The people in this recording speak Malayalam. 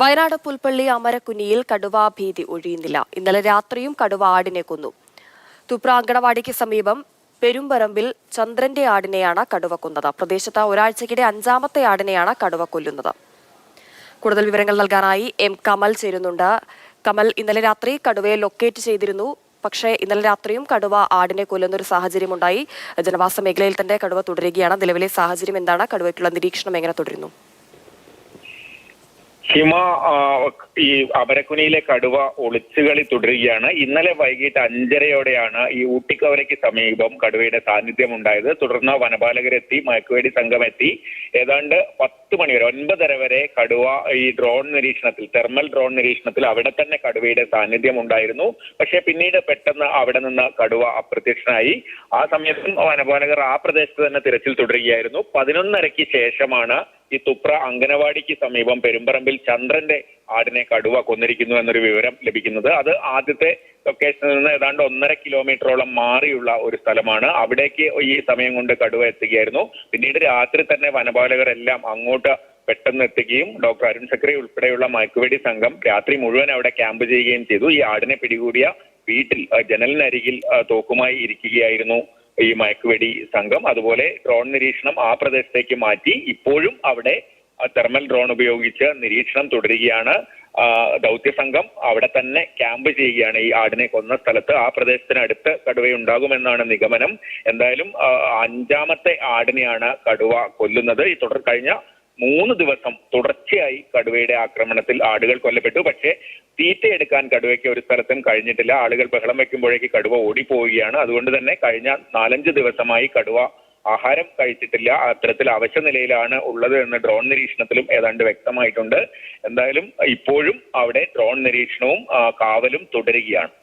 വയനാട് പുൽപ്പള്ളി അമരക്കുനിയിൽ കടുവ ഭീതി ഒഴിയുന്നില്ല. ഇന്നലെ രാത്രിയും കടുവ ആടിനെ കൊന്നു. തുപ്ര അങ്കണവാടിക്ക് സമീപം പെരുമ്പറമ്പിൽ ചന്ദ്രന്റെ ആടിനെയാണ് കടുവ കൊന്നത്. പ്രദേശത്ത് ഒരാഴ്ചക്കിടെ അഞ്ചാമത്തെ ആടിനെയാണ് കടുവ കൊല്ലുന്നത്. കൂടുതൽ വിവരങ്ങൾ നൽകാനായി എം കമൽ ചേരുന്നുണ്ട്. കമൽ ഇന്നലെ രാത്രി കടുവയെ ലൊക്കേറ്റ് ചെയ്തിരുന്നു. പക്ഷേ ഇന്നലെ രാത്രിയും കടുവ ആടിനെ കൊല്ലുന്ന ഒരു സാഹചര്യമുണ്ടായി. ജനവാസ മേഖലയിൽ തന്നെ കടുവ തുടരുകയാണ്. നിലവിലെ സാഹചര്യം എന്താണ്? കടുവയ്ക്കുള്ള നിരീക്ഷണം എങ്ങനെ തുടരുന്നു? ഹിമ ഈ അമരക്കുനിയിലെ കടുവ ഒളിച്ചുകളി തുടരുകയാണ്. ഇന്നലെ വൈകിട്ട് അഞ്ചരയോടെയാണ് ഈ ഊട്ടിക്കവരയ്ക്ക് സമീപം കടുവയുടെ സാന്നിധ്യം ഉണ്ടായത്. തുടർന്ന് വനപാലകരെത്തി മയക്കുവേടി സംഘം എത്തി ഏതാണ്ട് പത്ത് മണി വരെ ഒൻപതര വരെ കടുവ ഈ ഡ്രോൺ നിരീക്ഷണത്തിൽ തെർമൽ ഡ്രോൺ നിരീക്ഷണത്തിൽ അവിടെ തന്നെ കടുവയുടെ സാന്നിധ്യം ഉണ്ടായിരുന്നു. പക്ഷേ പിന്നീട് പെട്ടെന്ന് അവിടെ നിന്ന് കടുവ അപ്രത്യക്ഷനായി. ആ സമയത്തും വനപാലകർ ആ പ്രദേശത്ത് തന്നെ തിരച്ചിൽ തുടരുകയായിരുന്നു. പതിനൊന്നരയ്ക്ക് ശേഷമാണ് ഈ തുപ്ര അംഗനവാടിക്ക് സമീപം പെരുമ്പറമ്പിൽ ചന്ദ്രന്റെ ആടിനെ കടുവ കൊന്നിരിക്കുന്നു എന്നൊരു വിവരം ലഭിക്കുന്നത്. അത് ആദ്യത്തെ ലൊക്കേഷനിൽ നിന്ന് ഏതാണ്ട് ഒന്നര കിലോമീറ്ററോളം മാറിയുള്ള ഒരു സ്ഥലമാണ്. അവിടേക്ക് ഈ സമയം കൊണ്ട് കടുവ എത്തുകയായിരുന്നു. പിന്നീട് രാത്രി തന്നെ വനപാലകരെല്ലാം അങ്ങോട്ട് പെട്ടെന്ന് എത്തുകയും ഡോക്ടർ അരുൺ സക്രി ഉൾപ്പെടെയുള്ള മയക്കുവെടി സംഘം രാത്രി മുഴുവൻ അവിടെ ക്യാമ്പ് ചെയ്യുകയും ചെയ്തു. ഈ ആടിനെ പിടികൂടിയ വീട്ടിൽ ജനലിനരികിൽ തോക്കുമായി ഇരിക്കുകയായിരുന്നു ഈ മയക്കുവെടി സംഘം അതുപോലെ ഡ്രോൺ നിരീക്ഷണം ആ പ്രദേശത്തേക്ക് മാറ്റി ഇപ്പോഴും അവിടെ തെർമൽ ഡ്രോൺ ഉപയോഗിച്ച് നിരീക്ഷണം തുടരുകയാണ്. ദൗത്യ സംഘം അവിടെ തന്നെ ക്യാമ്പ് ചെയ്യുകയാണ്. ഈ ആടിനെ കൊന്ന സ്ഥലത്ത് ആ പ്രദേശത്തിനടുത്ത് കടുവയുണ്ടാകുമെന്നാണ് നിഗമനം. എന്തായാലും അഞ്ചാമത്തെ ആടിനെയാണ് കടുവ കൊല്ലുന്നത്. ഈ തുടർ കഴിഞ്ഞ മൂന്ന് ദിവസം തുടർച്ചയായി കടുവയുടെ ആക്രമണത്തിൽ ആടുകൾ കൊല്ലപ്പെട്ടു. പക്ഷേ തീറ്റയെടുക്കാൻ കടുവയ്ക്ക് ഒരു സ്ഥലത്തും കഴിഞ്ഞിട്ടില്ല. ആളുകൾ ബഹളം വെക്കുമ്പോഴേക്ക് കടുവ ഓടിപ്പോവുകയാണ്. അതുകൊണ്ട് തന്നെ കഴിഞ്ഞ നാലഞ്ച് ദിവസമായി കടുവ ആഹാരം കഴിച്ചിട്ടില്ല. അത്തരത്തിൽ അവശ നിലയിലാണ് ഉള്ളത് എന്ന് ഡ്രോൺ നിരീക്ഷണത്തിലും ഏതാണ്ട് വ്യക്തമായിട്ടുണ്ട്. എന്തായാലും ഇപ്പോഴും അവിടെ ഡ്രോൺ നിരീക്ഷണവും കാവലും തുടരുകയാണ്.